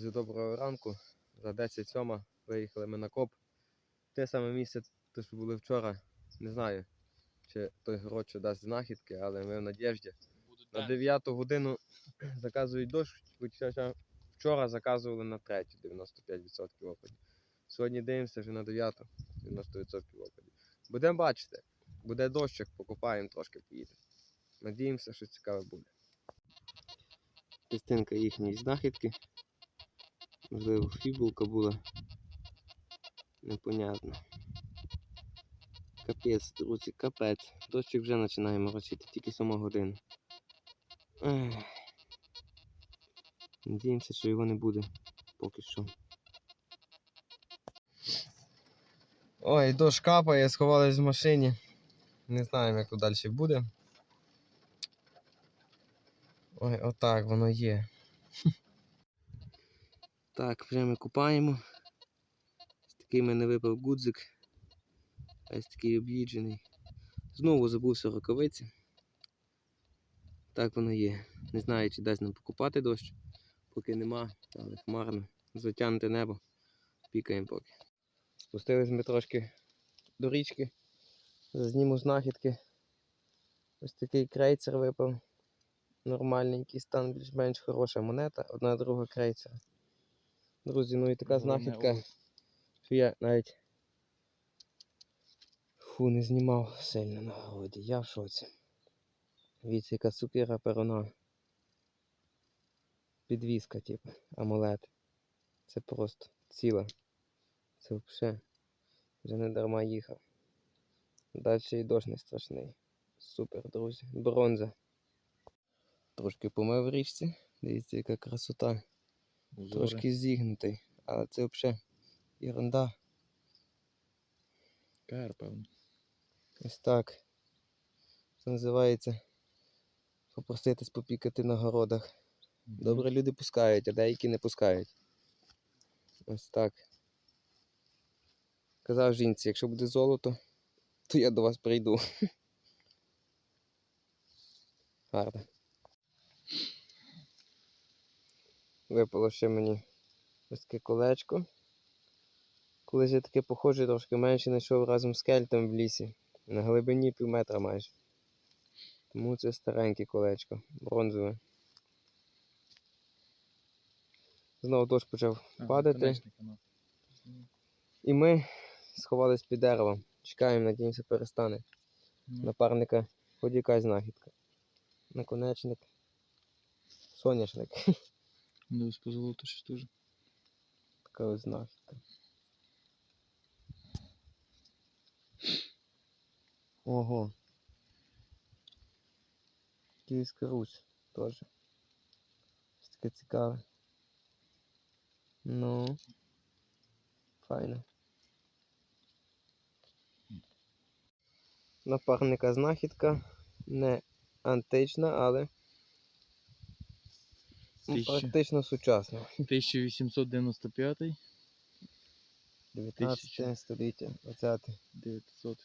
Друзі, доброго ранку. За 10 сьома виїхали ми на коп. Те саме місце, те, що були вчора. Не знаю, чи той город що дасть знахідки, але ми в надіжді. На 9 годину заказують дощ, хоча вчора заказували на 3 95% опадів. Сьогодні дивимося вже на 9 90% опадів. Будемо бачити. Буде дощик, покупаємо трошки поїдемо. Надіємося, що цікаве буде. Частинка їхньої знахідки. Можливо, фібулка була. Непонятно. Капець, друзі, капець. Дощик вже починає моросити, тільки 7 година. Надіємося, що його не буде поки що. Ой, дощ капає, сховались в машині. Не знаємо, як тут далі буде. Ой, отак воно є. Так, ми купаємо. Ось такий мене випав гудзик. Ось такий об'їджений. Знову забувся рукавиці. Так воно є. Не знаю, чи дасть нам покупати дощ, поки нема, але хмарно. Затягнуте небо. Пікаємо поки. Спустились ми трошки до річки. Зніму знахідки. Ось такий крейцер випав. Нормальненький стан, більш-менш хороша монета, одна друга крейцера. Друзі, ну і така знахідка, що я навіть фу, не знімав сильно на городі. Я в шоці. Дивіться, яка сукира перона. Підвіска, типу, амулет. Це просто ціла. Це взагалі. Вже не дарма їхав. Далі і дощ не страшний. Супер, друзі. Бронза. Трошки помив в річці. Дивіться, яка красота. Трошки зігнутий, але це взагалі ерунда. Кар, певно. Ось так. Це називається попроситись попікати на городах. Добре люди пускають, а деякі не пускають. Ось так. Казав жінці, якщо буде золото, то я до вас прийду. Гарно. Випало ще мені ось таке колечко. Колись я таке похоже, трошки менше знайшов разом з кельтом в лісі. На глибині пів метра майже. Тому це стареньке колечко, бронзове. Знову дощ почав падати. І ми сховались під деревом. Чекаємо, надіємося, перестане. Напарника хоч якась знахідка. Наконечник. Соняшник. Дивись по золоту щось дуже. Така ось знахідка. Ого. Київська Русь теж. Щось таке цікаве. Ну. Файно. Напарника знахідка. Не антична, але. Практично сучасна. 1895 19 століття, 20 900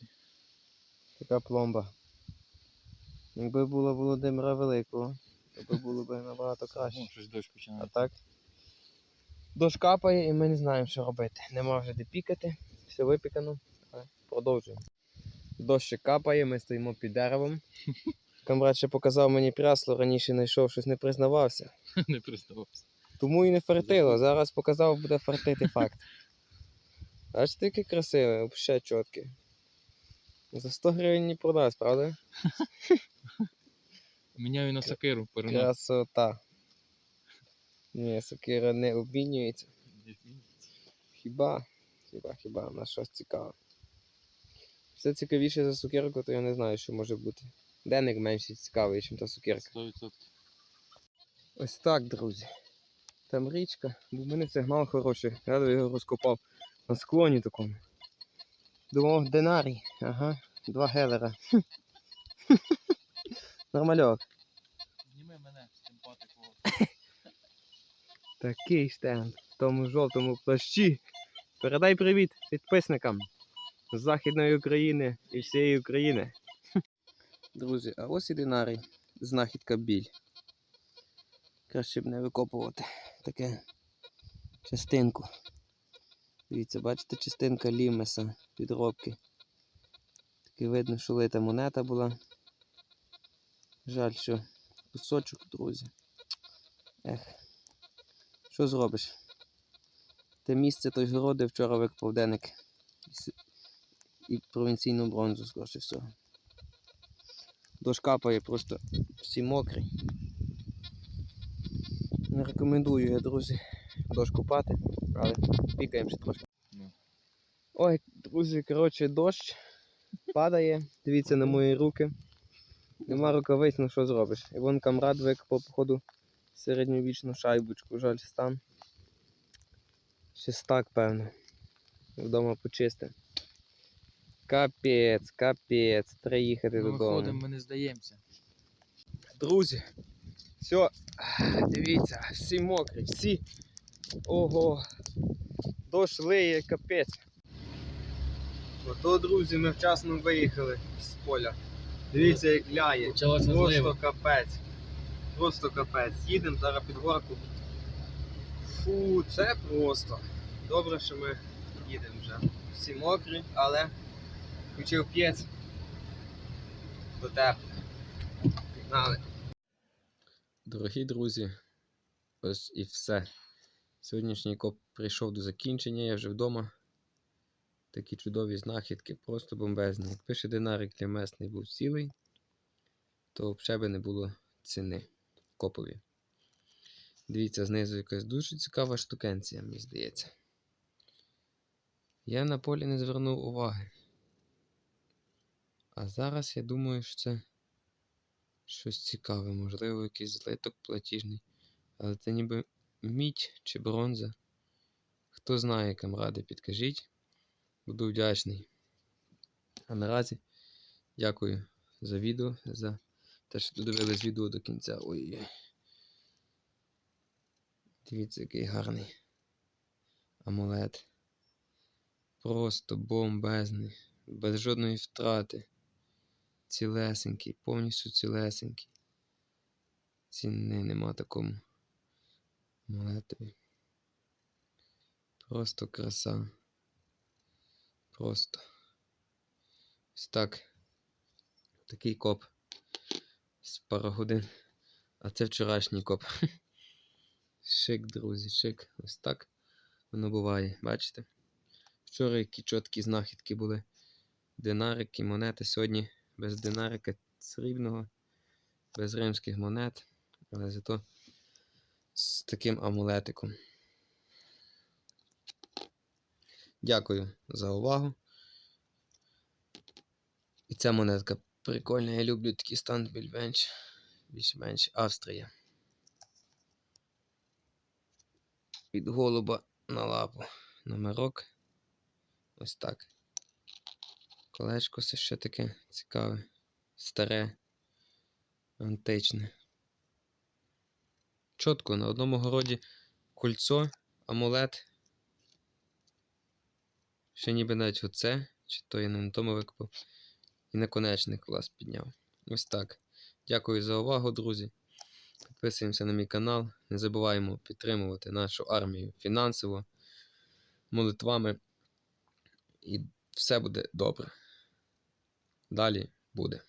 така пломба. Якби було Володимира Великого, то би було б набагато краще. О, щось дощ починає. А так. Дощ капає і ми не знаємо, що робити. Нема вже де пікати, все випікано, але продовжуємо. Дощ капає, ми стоїмо під деревом. Камрад ще показав мені прясло, раніше знайшов, щось не признавався. Не приставався. Тому і не фартило. Зараз показав, буде фартити факт. Бачите, яке красиве, взагалі чітке. За 100 гривень не продасть, правда? Міняю на сакиру, перена. Красота. Ні, сокира не обмінюється. Хіба? Хіба, хіба, на щось цікаве. Все цікавіше за сукерку, то я не знаю, що може бути. Денник менше цікавий, ніж та сукерка. 100%. Ось так, друзі. Там річка, бо в мене сигнал хороший. Я його розкопав на склоні такому. Думав, динарій. Ага, два гелера. Нормальок. Зніми мене, симпатику. Такий штенд в тому жовтому плащі. Передай привіт підписникам з Західної України і всієї України. Друзі, а ось і динарій. Знахідка біль. Краще б не викопувати таке частинку. Дивіться, бачите, частинка лімеса підробки. Таки видно, що лита монета була. Жаль, що кусочок, друзі. Ех, що зробиш? Те місце той городи вчора викопав деник. І провінційну бронзу, скоріше всього. Дощ капає просто всі мокрі. Не рекомендую я, друзі, дощ купати, але пікаємо ще трошки. Ну. Ой, друзі, коротше, дощ падає. Дивіться на мої руки. Нема рукавиць, ну що зробиш? І вон камрад викопав, походу, середньовічну шайбочку, жаль, стан. Шестак, певно. Вдома почистив. Капець, капець, треба їхати Ми додому. виходимо, ми не здаємося. Друзі, все, дивіться, всі мокрі, всі. Ого. Дощ лиє, капець. Ото, друзі, ми вчасно виїхали з поля. Дивіться, як ляє. Почалося Просто злива. капець. Просто капець. Їдемо зараз під горку. Фу, це просто. Добре, що ми їдемо вже. Всі мокрі, але включив п'єць. До тепло. Пігнали. Дорогі друзі, ось і все. Сьогоднішній коп прийшов до закінчення, я вже вдома. Такі чудові знахідки, просто бомбезні. Якби ще динарик для месний був цілий, то взагалі би не було ціни копові. Дивіться, знизу якась дуже цікава штукенція, мені здається. Я на полі не звернув уваги. А зараз я думаю, що це щось цікаве, можливо, якийсь злиток платіжний. Але це ніби мідь чи бронза. Хто знає, камради, підкажіть. Буду вдячний. А наразі дякую за відео, за те, що додивились відео до кінця. Ой. Дивіться, який гарний амулет. Просто бомбезний, без жодної втрати. Цілесенький, повністю цілесенький. Ціни нема такому амулетові. Просто краса. Просто. Ось так. Такий коп. З пару годин. А це вчорашній коп. Шик, друзі, шик. Ось так воно буває. Бачите? Вчора які чіткі знахідки були. Динарики, монети. Сьогодні без динарика срібного, без римських монет. Але зато з таким амулетиком. Дякую за увагу. І ця монетка прикольна. Я люблю такі станд більш-менш. Більш-менш Австрія. Від голуба на лапу. Номерок. Ось так. Колечко це ще таке цікаве. Старе. Античне. Чітко на одному городі кольцо, амулет. Ще ніби навіть оце, чи то я не на тому викопав. І наконечник клас підняв. Ось так. Дякую за увагу, друзі. Підписуємося на мій канал. Не забуваємо підтримувати нашу армію фінансово, молитвами. І все буде добре. Далі буде.